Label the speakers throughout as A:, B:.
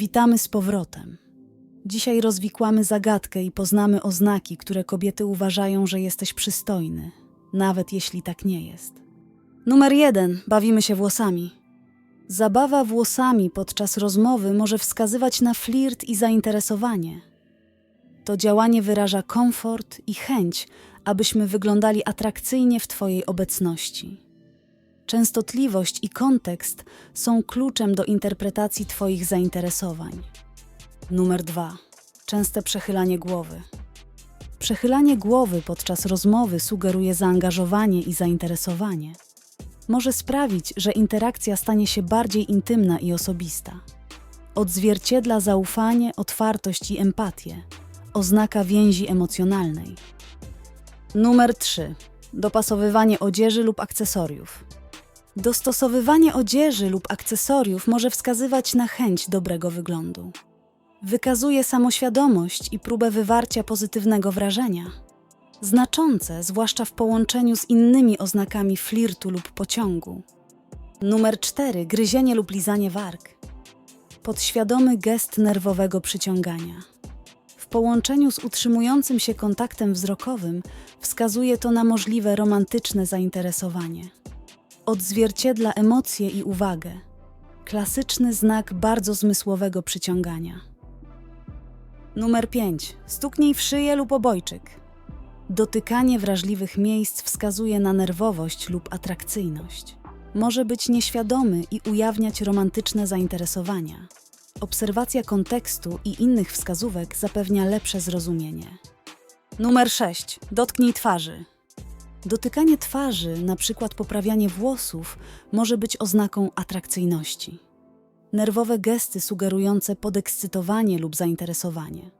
A: Witamy z powrotem. Dzisiaj rozwikłamy zagadkę i poznamy oznaki, które kobiety uważają, że jesteś przystojny, nawet jeśli tak nie jest. Numer jeden. Bawimy się włosami. Zabawa włosami podczas rozmowy może wskazywać na flirt i zainteresowanie. To działanie wyraża komfort i chęć, abyśmy wyglądali atrakcyjnie w Twojej obecności. Częstotliwość i kontekst są kluczem do interpretacji Twoich zainteresowań. Numer dwa. Częste przechylanie głowy. Przechylanie głowy podczas rozmowy sugeruje zaangażowanie i zainteresowanie. Może sprawić, że interakcja stanie się bardziej intymna i osobista. Odzwierciedla zaufanie, otwartość i empatię, oznaka więzi emocjonalnej. Numer 3. Dopasowywanie odzieży lub akcesoriów. Dostosowywanie odzieży lub akcesoriów może wskazywać na chęć dobrego wyglądu. Wykazuje samoświadomość i próbę wywarcia pozytywnego wrażenia. Znaczące, zwłaszcza w połączeniu z innymi oznakami flirtu lub pociągu. Numer 4. Gryzienie lub lizanie warg. Podświadomy gest nerwowego przyciągania. W połączeniu z utrzymującym się kontaktem wzrokowym wskazuje to na możliwe romantyczne zainteresowanie. Odzwierciedla emocje i uwagę. Klasyczny znak bardzo zmysłowego przyciągania. Numer 5. Stuknij w szyję lub obojczyk. Dotykanie wrażliwych miejsc wskazuje na nerwowość lub atrakcyjność. Może być nieświadomy i ujawniać romantyczne zainteresowania. Obserwacja kontekstu i innych wskazówek zapewnia lepsze zrozumienie. Numer 6. Dotknij twarzy. Dotykanie twarzy, na przykład poprawianie włosów, może być oznaką atrakcyjności. Nerwowe gesty sugerujące podekscytowanie lub zainteresowanie.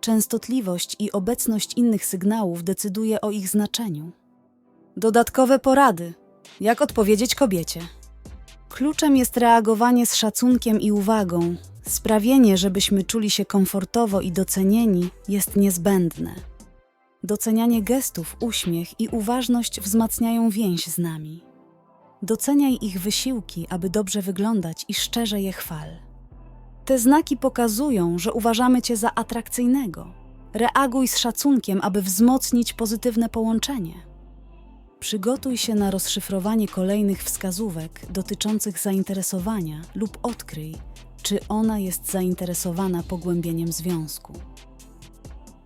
A: Częstotliwość i obecność innych sygnałów decyduje o ich znaczeniu. Dodatkowe porady. Jak odpowiedzieć kobiecie? Kluczem jest reagowanie z szacunkiem i uwagą. Sprawienie, żebyśmy czuli się komfortowo i docenieni, jest niezbędne. Docenianie gestów, uśmiech i uważność wzmacniają więź z nami. Doceniaj ich wysiłki, aby dobrze wyglądać i szczerze je chwal. Te znaki pokazują, że uważamy Cię za atrakcyjnego. Reaguj z szacunkiem, aby wzmocnić pozytywne połączenie. Przygotuj się na rozszyfrowanie kolejnych wskazówek dotyczących zainteresowania lub odkryj, czy ona jest zainteresowana pogłębieniem związku.